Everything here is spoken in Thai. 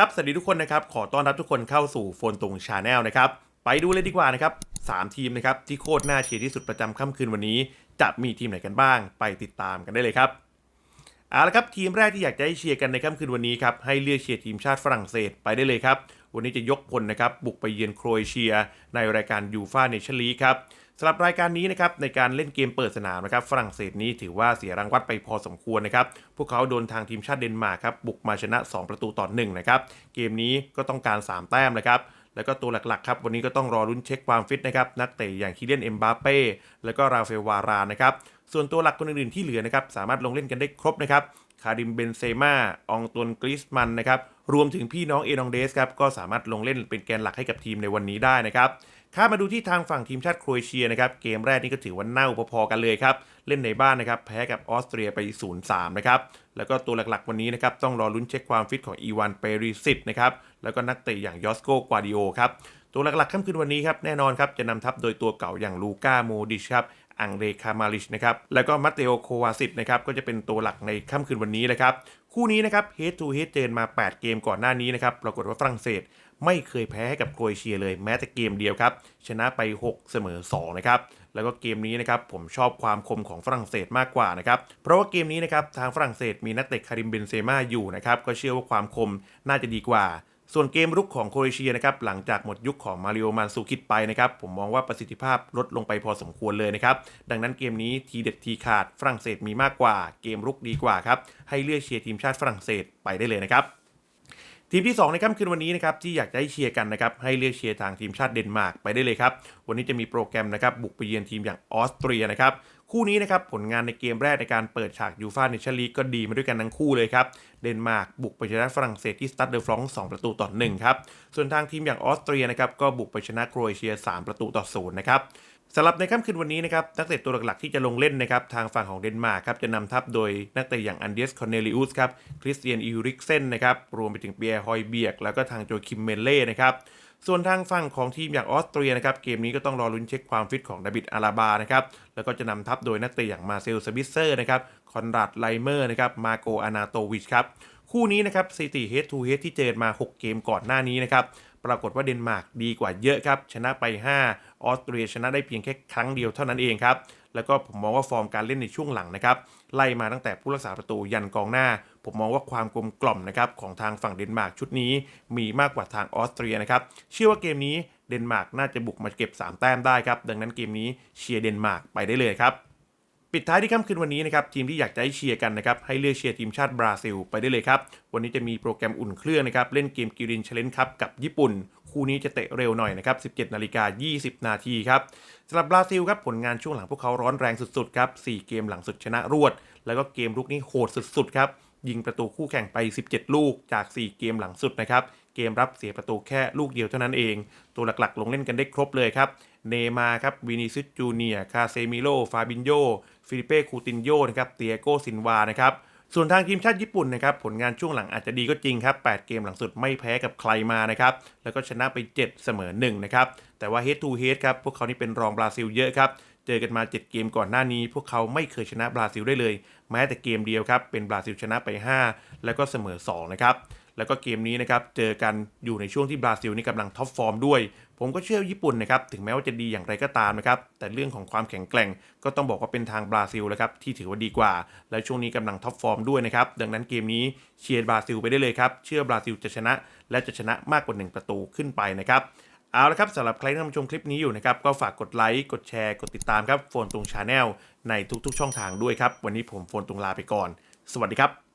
ครับ สวัสดีทุกคนนะครับ ขอต้อนรับทุกคนเข้าสู่โฟนตุงชาแนลนะครับ ไปดูเลยดีกว่านะครับสามทีมนะครับที่โคตรน่าเชียร์ที่สุดประจำค่ำคืนวันนี้ จะมีทีมไหนกันบ้าง ไปติดตามกันได้เลยครับ เอาละครับทีมแรกที่อยากจะให้เชียร์กันในค่ำคืนวันนี้ครับ ให้เลือกเชียร์ทีมชาติฝรั่งเศสไปได้เลยครับ วันนี้จะยกพลนะครับบุกไปเยือนโครเอเชีย ในรายการยูฟ่าเนชั่นลีครับ สำหรับรายการนี้นะครับในการเล่นเกมเปิดสนามนะครับฝรั่งเศสนี้ถือว่าเสียรางวัลไปพอสมควรนะครับพวกเขาโดนทางทีมชาติเดนมาร์กครับบุกมาชนะ 2 ประตูต่อหนึ่งนะครับเกมนี้ก็ต้องการ 3 แต้มนะครับแล้วก็ตัวหลักๆครับวันนี้ก็ต้องรอรุ้นเช็คความฟิตนะครับนักเตะอย่างคิเลียนเอ็มบาเป้แล้วก็ราเอลวารานนะครับส่วนตัวหลักคนอื่นๆที่เหลือนะครับสามารถลงเล่นกันได้ครบนะครับ คาริมเบนเซม่าอองตวนกริสมันนะครับ รวมถึงพี่น้องเอนองเดสครับ ก็สามารถลงเล่นเป็นแกนหลักให้กับทีมในวันนี้ได้นะครับข้ามมาดูที่ทางฝั่งทีมชาติโครเอเชียนะครับ เกมแรกนี่ก็ถือว่าเน่าพอๆกันเลยครับ เล่นในบ้านนะครับ แพ้กับออสเตรียไป 0-3 นะครับ แล้วก็ตัวหลักๆวันนี้นะครับ ต้องรอลุ้นเช็คความฟิตของอีวานเปริสิตนะครับ แล้วก็นักเตะอย่างยอสโกกวาดิโอครับ ตัวหลักๆค่ำคืนวันนี้ครับ แน่นอนครับ จะนำทัพโดยตัวเก่าอย่างลูก้าโมดิชครับ อังเดคามาลิชนะครับ แล้วก็มัตเตโอโควาซิตนะครับ ก็จะเป็นตัวหลักในค่ำคืนวันนี้นะครับ คู่นี้นะครับเฮดทูเฮดเจนมา 8 เกมก่อนหน้านี้นะครับ ปรากฏว่าฝรั่งเศสไม่เคยแพ้ให้กับโครเอเชียเลยแม้แต่เกมเดียวครับ ชนะไป 6 เสมอ 2 นะครับ แล้วก็เกมนี้นะครับผมชอบความคมของฝรั่งเศสมากกว่านะครับ เพราะว่าเกมนี้นะครับทางฝรั่งเศสมีนักเตะคาริมเบนเซม่าอยู่นะครับ ก็เชื่อว่าความคมน่าจะดีกว่า ส่วนเกมรุกของโครเอเชียนะครับหลังจากหมดยุคของมาริโอมันซูคิดไปนะครับผมมองว่าประสิทธิภาพลดลงไปพอสมควรเลยนะครับดังนั้นเกมนี้ทีเด็ดทีขาดฝรั่งเศสมีมากกว่า เกมรุกดีกว่าครับให้เลือกเชียร์ทีมชาติฝรั่งเศสไปได้เลยนะครับ ทีมที่ 2 ในค่ำคืนวันนี้นะครับที่อยากจะให้เชียร์กันนะครับให้เลือกเชียร์ทางทีมชาติเดนมาร์กไปได้เลยครับ วันนี้จะมีโปรแกรมนะครับบุกไปเยือนทีมอย่างออสเตรียนะครับคู่นี้นะครับผลงานในเกมแรกในการเปิดฉากยูฟ่าเนชั่นลีกก็ดีมาด้วยกันทั้งคู่เลยครับเดนมาร์กบุกไปชนะฝรั่งเศสที่สตัดเดอฟรองสองประตูต่อหนึ่งครับส่วนทางทีมอย่างออสเตรียนะครับก็บุกไปชนะโครเอเชีย 3 ประตูต่อศูนย์นะครับ สำหรับในค่ำคืนวันนี้นะครับนักเตะตัวหลักๆที่จะลงเล่นนะครับทางฝั่งของเดนมาร์กครับจะนำทัพโดยนักเตะอย่างอันเดียสคอนเนลิอุสครับคริสเตียนอิริกเซนนะครับรวมไปถึงเปียร์ฮอยเบียกแล้วก็ทางโจคิมเมเล่นะครับส่วนทางฝั่งของทีมอย่างออสเตรียนะครับเกมนี้ก็ต้องรอลุ้นเช็คความฟิตของดาบิดอาราบานะครับแล้วก็จะนำทัพโดยนักเตะอย่างมาเซลสบิสเซอร์นะครับคอนราดไลเมอร์นะครับมาโกอานาโตวิชครับ คู่นี้นะครับสถิติเฮดทูเฮดที่เจอมา 6 เกมก่อนหน้านี้นะครับปรากฏว่าเดนมาร์กดีกว่าเยอะครับชนะไป 5 ออสเตรียชนะได้เพียงแค่ครั้งเดียวเท่านั้นเองครับแล้วก็ผมมองว่าฟอร์มการเล่นในช่วงหลังนะครับไล่มาตั้งแต่ผู้รักษาประตูยันกองหน้า ผมมองว่าความกลมกล่อมนะครับของทางฝั่งเดนมาร์กชุดนี้ มีมากกว่าทางออสเตรียนะครับเชื่อว่าเกมนี้เดนมาร์กน่าจะบุกมาเก็บ 3 แต้มได้ครับดังนั้นเกมนี้เชียร์เดนมาร์กไปได้เลยครับ ปิดท้ายที่ค่ำคืนวันนี้นะครับทีมที่อยากจะให้เชียร์กันนะครับให้เลือกเชียร์ทีมชาติบราซิลไปได้เลยครับ วันนี้จะมีโปรแกรมอุ่นเครื่องนะครับเล่นเกมกิรินเชลเลนคัพกับญี่ปุ่น คู่นี้จะเตะเร็วหน่อยนะครับ17นาฬิกา20 นาทีครับสำหรับบราซิลครับผลงานช่วงหลังพวกเขาร้อนแรงสุดๆครับ4เกมหลังสุดชนะรวด แล้วก็เกมรุกนี้โหดสุดๆครับยิงประตูคู่แข่งไป 17 ลูกจาก 4 เกมหลังสุดนะครับ เกมรับเสียประตูแค่ลูกเดียวเท่านั้นเอง ตัวหลักๆ ลงเล่นกันได้ครบเลยครับ เนมาครับวินิซิสจูเนียคาเซมิโล ฟาบินโย ฟิลิเป้คูตินโยนะครับ เตียโกซินวา นะครับ ส่วนทางทีมชาติญี่ปุ่นนะครับ ผลงานช่วงหลังอาจจะดีก็จริงครับ 8 เกมหลังสุดไม่แพ้กับใครมานะครับ แล้วก็ชนะไป 7 เสมอ 1 นะครับ แต่ว่า head to head ครับ พวกเขานี่เป็นรองบราซิลเยอะครับเจอกันมา 7 เกมก่อนหน้านี้ พวกเขาไม่เคยชนะบราซิลได้เลย แม้แต่เกมเดียวครับ เป็นบราซิลชนะไป 5 แล้วก็เสมอ 2 นะครับ แล้วก็เกมนี้นะครับเจอกันอยู่ในช่วงที่บราซิลนี่กำลังท็อปฟอร์มด้วย ผมก็เชื่อญี่ปุ่นนะครับถึงแม้ว่าจะดีอย่างไรก็ตามนะครับแต่เรื่องของความแข็งแกร่ง ก็ต้องบอกว่าเป็นทางบราซิลแล้วครับที่ถือว่าดีกว่า และช่วงนี้กำลังท็อปฟอร์มด้วยนะครับดังนั้นเกมนี้เชียร์บราซิลไปได้เลยครับเชื่อบราซิลจะชนะ และจะชนะมากกว่า 1 ประตูขึ้นไปนะครับเอาละครับสำหรับใครที่กำลังชมคลิปนี้อยู่นะครับ ก็ฝากกดไลค์กดแชร์กดติดตามครับโฟนตุงชาแนลในทุกๆ ช่องทางด้วยครับ วันนี้ผมโฟนตุงลาไปก่อน สวัสดีครับ